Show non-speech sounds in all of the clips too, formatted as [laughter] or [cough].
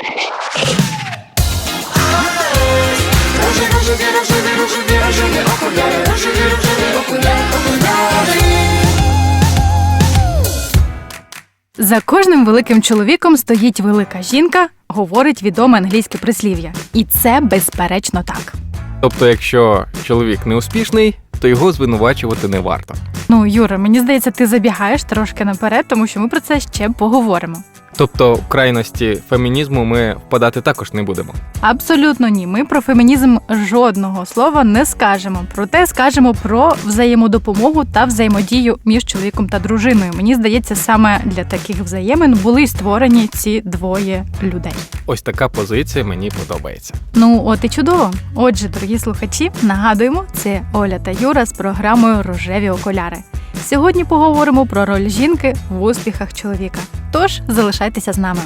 Рожеві, рожеві, рожеві, рожеві, рожеві окуляри, рожеві, рожеві окуляри, окуляри. За кожним великим чоловіком стоїть велика жінка, говорить відоме англійське прислів'я. І це безперечно так. Тобто, якщо чоловік не успішний, то його звинувачувати не варто. Ну, Юра, мені здається, ти забігаєш трошки наперед, тому що ми про це ще поговоримо. Тобто, в крайності фемінізму ми впадати також не будемо. Абсолютно ні. Ми про фемінізм жодного слова не скажемо. Проте скажемо про взаємодопомогу та взаємодію між чоловіком та дружиною. Мені здається, саме для таких взаємин були створені ці двоє людей. Ось така позиція мені подобається. Ну, от і чудово. Отже, дорогі слухачі, нагадуємо, це Оля та Юра з програмою Рожеві окуляри. Сьогодні поговоримо про роль жінки в успіхах чоловіка. Тож залишайтеся з нами.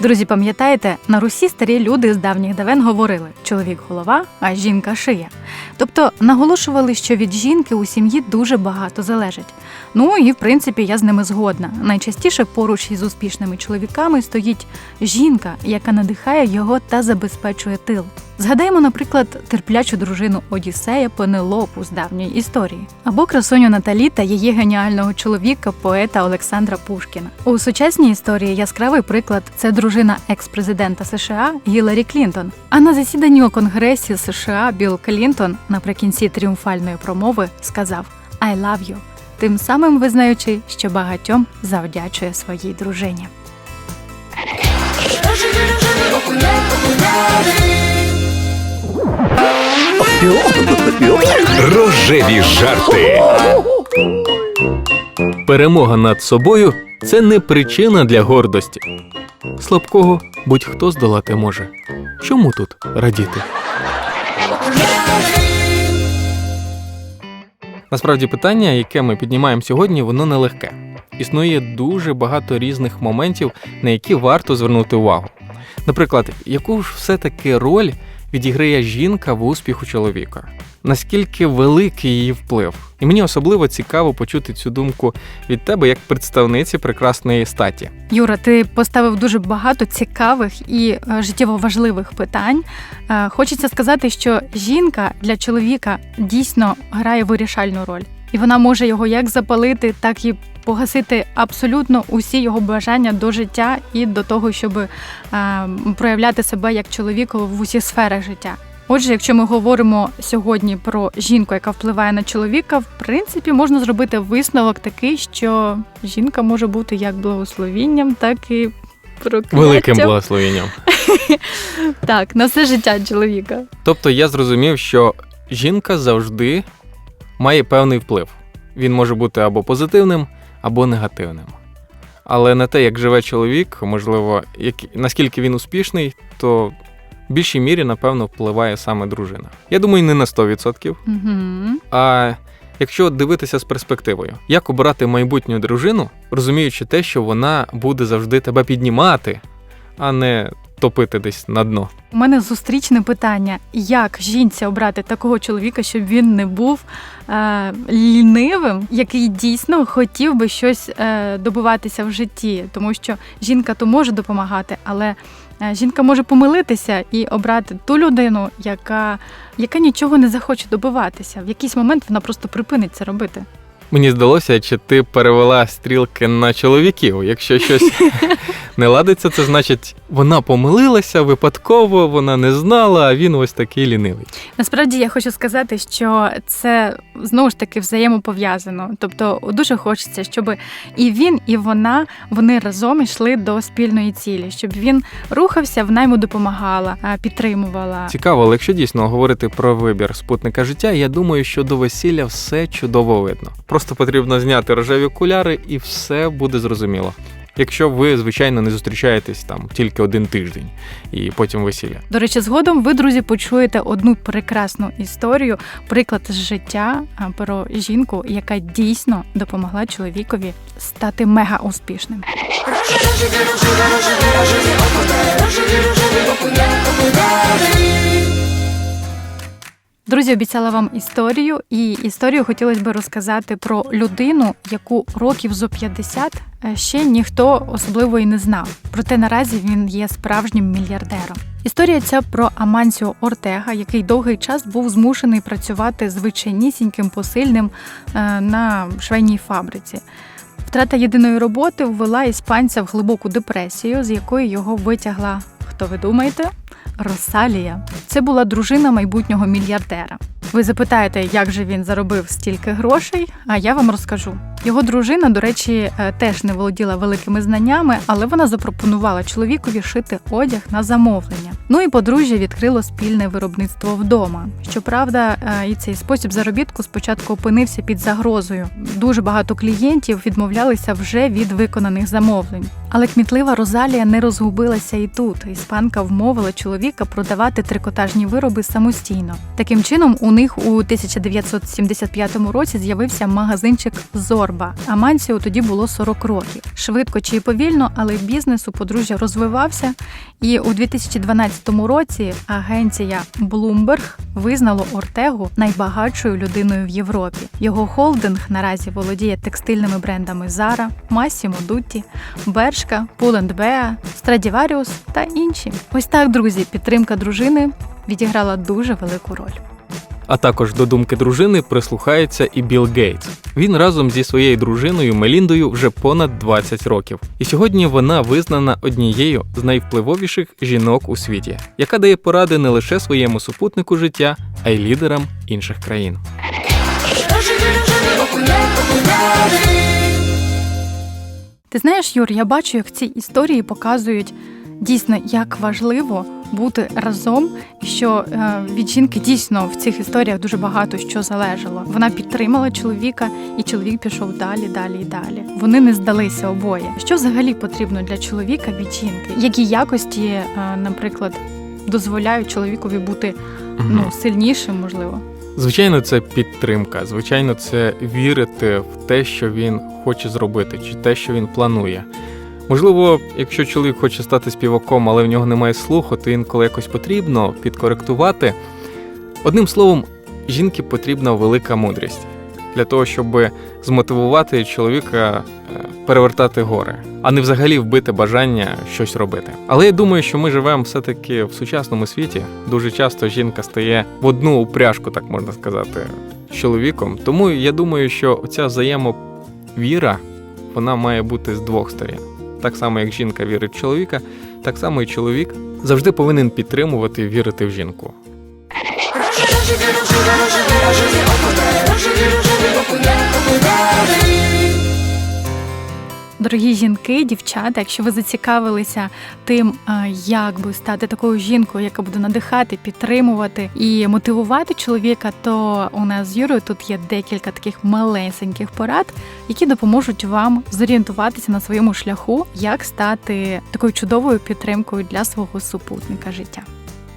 Друзі, пам'ятаєте, на Русі старі люди з давніх давен говорили: чоловік голова, а жінка шия. Тобто наголошували, що від жінки у сім'ї дуже багато залежить. Ну і в принципі я з ними згодна. Найчастіше поруч із успішними чоловіками стоїть жінка, яка надихає його та забезпечує тил. Згадаємо, наприклад, терплячу дружину Одіссея Пенелопу з давньої історії, або красуню Наталі та її геніального чоловіка, поета Олександра Пушкіна. У сучасній історії яскравий приклад це дружина екс-президента США Гіларі Клінтон. А на засіданні у Конгресі США Білл Клінтон наприкінці тріумфальної промови сказав «I love you», тим самим визнаючи, що багатьом завдячує своїй дружині. Рожеві, жарти. Перемога над собою це не причина для гордості. Слабкого будь-хто здолати може. Чому тут радіти? Насправді питання, яке ми піднімаємо сьогодні, воно нелегке. Існує дуже багато різних моментів, на які варто звернути увагу. Наприклад, яку ж все-таки роль відіграє жінка в успіху чоловіка? Наскільки великий її вплив? І мені особливо цікаво почути цю думку від тебе як представниці прекрасної статі. Юра, ти поставив дуже багато цікавих і е, життєво важливих питань. Е, Хочеться сказати, що жінка для чоловіка дійсно грає вирішальну роль, і вона може його як запалити, так і погасити абсолютно усі його бажання до життя і до того, щоб е, проявляти себе як чоловіка в усіх сферах життя. Отже, якщо ми говоримо сьогодні про жінку, яка впливає на чоловіка, в принципі, можна зробити висновок такий, що жінка може бути як благословінням, так і прокляттям. Великим благословенням. [laughs] Так, на все життя чоловіка. Тобто я зрозумів, що жінка завжди має певний вплив. Він може бути або позитивним, або негативним. Але на те, як живе чоловік, можливо, як, наскільки він успішний, то в більшій мірі, напевно, впливає саме дружина. Я думаю, не на 100%. Угу. А якщо дивитися з перспективою, як обирати майбутню дружину, розуміючи те, що вона буде завжди тебе піднімати, а не топити десь на дно. У мене зустрічне питання: як жінці обрати такого чоловіка, щоб він не був е, лінивим, який дійсно хотів би щось е, добиватися в житті, тому що жінка то може допомагати, але е, жінка може помилитися і обрати ту людину, яка, яка нічого не захоче добиватися. В якийсь момент вона просто припинить це робити. Мені здалося, чи ти перевела стрілки на чоловіків. Якщо щось [laughs] не ладиться, це значить вона помилилася випадково, вона не знала, а він ось такий лінивий. Насправді я хочу сказати, що це знову ж таки взаємопов'язано. Тобто дуже хочеться, щоб і він, і вона вони разом йшли до спільної цілі, щоб він рухався, вона йому допомагала, підтримувала. Цікаво, але якщо дійсно говорити про вибір спутника життя, я думаю, що до весілля все чудово видно. Просто потрібно зняти рожеві окуляри, і все буде зрозуміло. Якщо ви, звичайно, не зустрічаєтесь там тільки один тиждень і потім весілля. До речі, згодом ви, друзі, почуєте одну прекрасну історію, приклад з життя про жінку, яка дійсно допомогла чоловікові стати мега успішним. Друзі, обіцяла вам історію, і історію хотілося б розказати про людину, яку років зо 50 е, ще ніхто особливо і не знав. Проте наразі він є справжнім мільярдером. Історія ця про Амансіо Ортега, який довгий час був змушений працювати звичайнісіньким посильним е, на швейній фабриці. Втрата єдиної роботи ввела іспанця в глибоку депресію, з якої його витягла, хто ви думаєте? Росалія. Це була дружина майбутнього мільярдера. Ви запитаєте, як же він заробив стільки грошей? А я вам розкажу. Його дружина, до речі, е, теж не володіла великими знаннями, але вона запропонувала чоловікові шити одяг на замовлення. Ну і подружжя відкрило спільне виробництво вдома. Щоправда, е, і цей спосіб заробітку спочатку опинився під загрозою. Дуже багато клієнтів відмовлялися вже від виконаних замовлень. Але кмітлива Розалія не розгубилася і тут. Іспанка вмовила чоловіка продавати трикотажні вироби самостійно. Таким чином, у них у 1975 році з'явився магазинчик Зорба. Амансіо тоді було 40 років. Швидко чи повільно, але бізнес у подружжя розвивався. І у 2012 році агенція Bloomberg визнало Ортегу найбагатшою людиною в Європі. Його холдинг наразі володіє текстильними брендами Zara, Massimo Dutti, Bershka, Pull&Bear, Stradivarius та інші. Ось так, друзі, підтримка дружини відіграла дуже велику роль. А також до думки дружини прислухається і Білл Гейтс. Він разом зі своєю дружиною Меліндою вже понад 20 років. І сьогодні вона визнана однією з найвпливовіших жінок у світі, яка дає поради не лише своєму супутнику життя, а й лідерам інших країн. Ти знаєш, Юр, я бачу, як ці історії показують дійсно, як важливо бути разом, і що е, від жінки дійсно в цих історіях дуже багато що залежало. Вона підтримала чоловіка, і чоловік пішов далі, далі і далі. Вони не здалися обоє. Що взагалі потрібно для чоловіка від жінки? Які якості, е, наприклад, дозволяють чоловікові бути ну сильнішим, можливо? Звичайно, це підтримка. Звичайно, це вірити в те, що він хоче зробити, чи те, що він планує. Можливо, якщо чоловік хоче стати співаком, але в нього немає слуху, то інколи якось потрібно підкоректувати. Одним словом, жінки потрібна велика мудрість для того, щоб змотивувати чоловіка е, перевертати гори, а не взагалі вбити бажання щось робити. Але я думаю, що ми живемо все-таки в сучасному світі. Дуже часто жінка стає в одну упряжку, так можна сказати, з чоловіком. Тому я думаю, що ця взаємовіра вона має бути з двох сторін. Так само, як жінка вірить в чоловіка, так само і чоловік завжди повинен підтримувати вірити в жінку. Рожеві, Дорогі жінки, дівчата, якщо ви зацікавилися тим, е, як би стати такою жінкою, яка буде надихати, підтримувати і мотивувати чоловіка, то у нас з Юрою тут є декілька таких малесеньких порад, які допоможуть вам зорієнтуватися на своєму шляху, як стати такою чудовою підтримкою для свого супутника життя.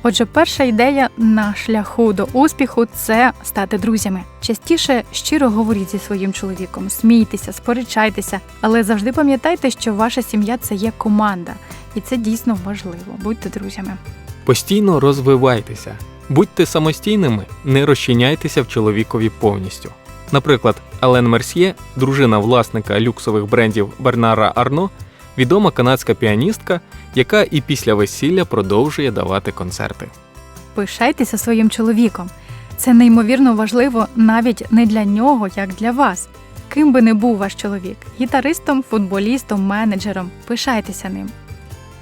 Отже, перша ідея на шляху до успіху це стати друзями. Частіше щиро говоріть зі своїм чоловіком, смійтеся, сперечайтеся, але завжди пам'ятайте, що ваша сім'я це є команда, і це дійсно важливо. Будьте друзями. Постійно розвивайтеся, будьте самостійними, не розчиняйтеся в чоловікові повністю. Наприклад, Елен Мерсьє, дружина власника люксових брендів Бернара Арно, відома канадська піаністка, яка і після весілля продовжує давати концерти. Пишайтеся своїм чоловіком. Це неймовірно важливо навіть не для нього, як для вас. Ким би не був ваш чоловік гітаристом, футболістом, менеджером. Пишайтеся ним.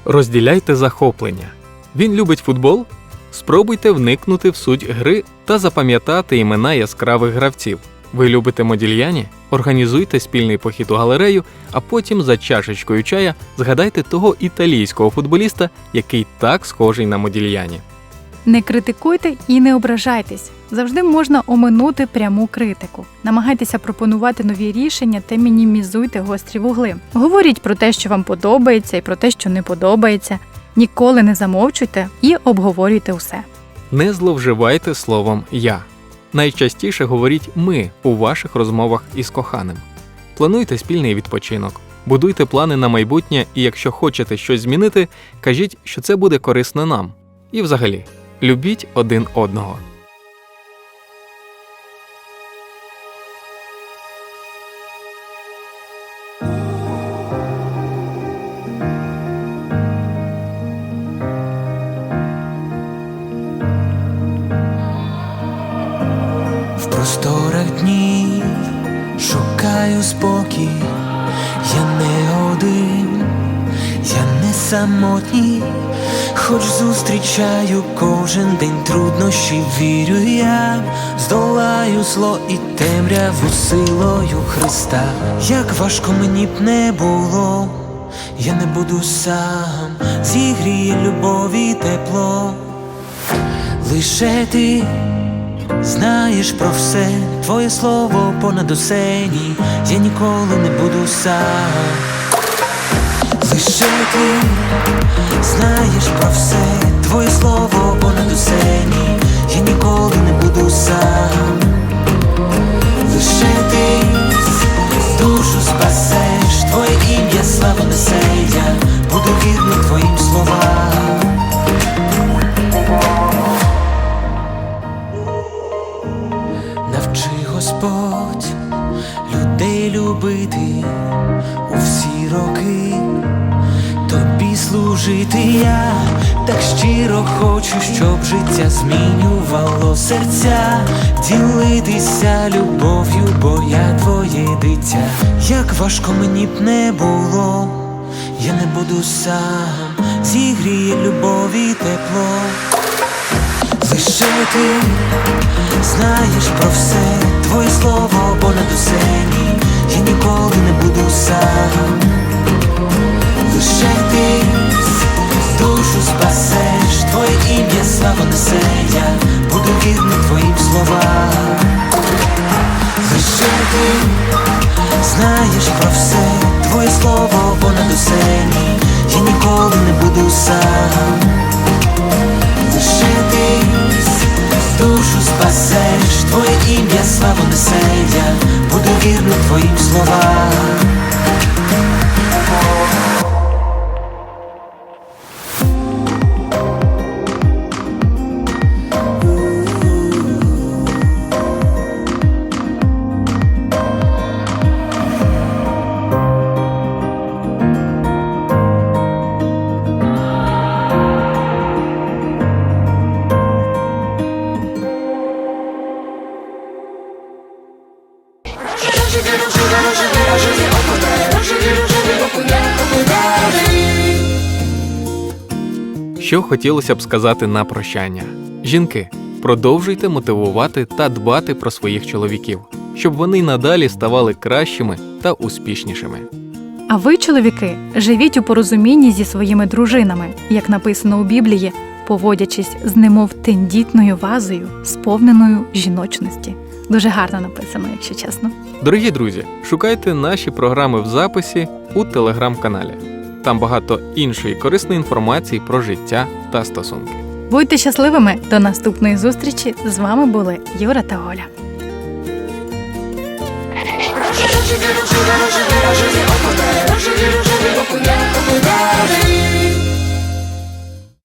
Розділяйте захоплення. Він любить футбол? Спробуйте вникнути в суть гри та запам'ятати імена яскравих гравців. Ви любите модільяні? Організуйте спільний похід у галерею, а потім за чашечкою чая згадайте того італійського футболіста, який так схожий на модільяні. Не критикуйте і не ображайтесь. Завжди можна оминути пряму критику. Намагайтеся пропонувати нові рішення та мінімізуйте гострі вугли. Говоріть про те, що вам подобається, і про те, що не подобається. Ніколи не замовчуйте і обговорюйте усе. Не зловживайте словом я. Найчастіше говоріть ми у ваших розмовах із коханим. Плануйте спільний відпочинок, будуйте плани на майбутнє, і якщо хочете щось змінити, кажіть, що це буде корисно нам. І взагалі, любіть один одного. Відчуваю спокій, я не один, я не самотній, хоч зустрічаю кожен день труднощі, вірю я, здолаю зло і темряву силою Христа. Як важко мені б не було, я не буду сам, зігріє любові тепло, лише ти. Знаєш про все, твоє слово понад усе ні, я ніколи не буду сам. Лише ти знаєш про все, твоє слово понад усе ні, я ніколи не буду сам. Лише ти душу спасеш, твоє ім'я славу несе, я хочу, щоб життя змінювало серця, ділитися любов'ю, бо я твоє дитя. Як важко мені б не було, я не буду сам, зігріє любові тепло. Лише ти знаєш про все, твоє слово понад усе ні, я ніколи не буду сам. Лише ти душу спасеш, твоє ім'я слава несе, я буду вірний твоїм словам. Лише ти знаєш про все, твоє слово понад усе ні, я ніколи не буду сам. Лише ти душу спасеш, твоє ім'я славу несе, я буду вірний твоїм словам. Що хотілося б сказати на прощання? Жінки, продовжуйте мотивувати та дбати про своїх чоловіків, щоб вони надалі ставали кращими та успішнішими. А ви, чоловіки, живіть у порозумінні зі своїми дружинами, як написано у Біблії, поводячись з немов тендітною вазою, сповненою жіночності. Дуже гарно написано, якщо чесно. Дорогі друзі, шукайте наші програми в записі у телеграм-каналі. Там багато іншої корисної інформації про життя та стосунки. Будьте щасливими! До наступної зустрічі з вами були Юра та Оля. Okudar, okudar, okudar, okudar, okudar, okudar, okudar, okudar,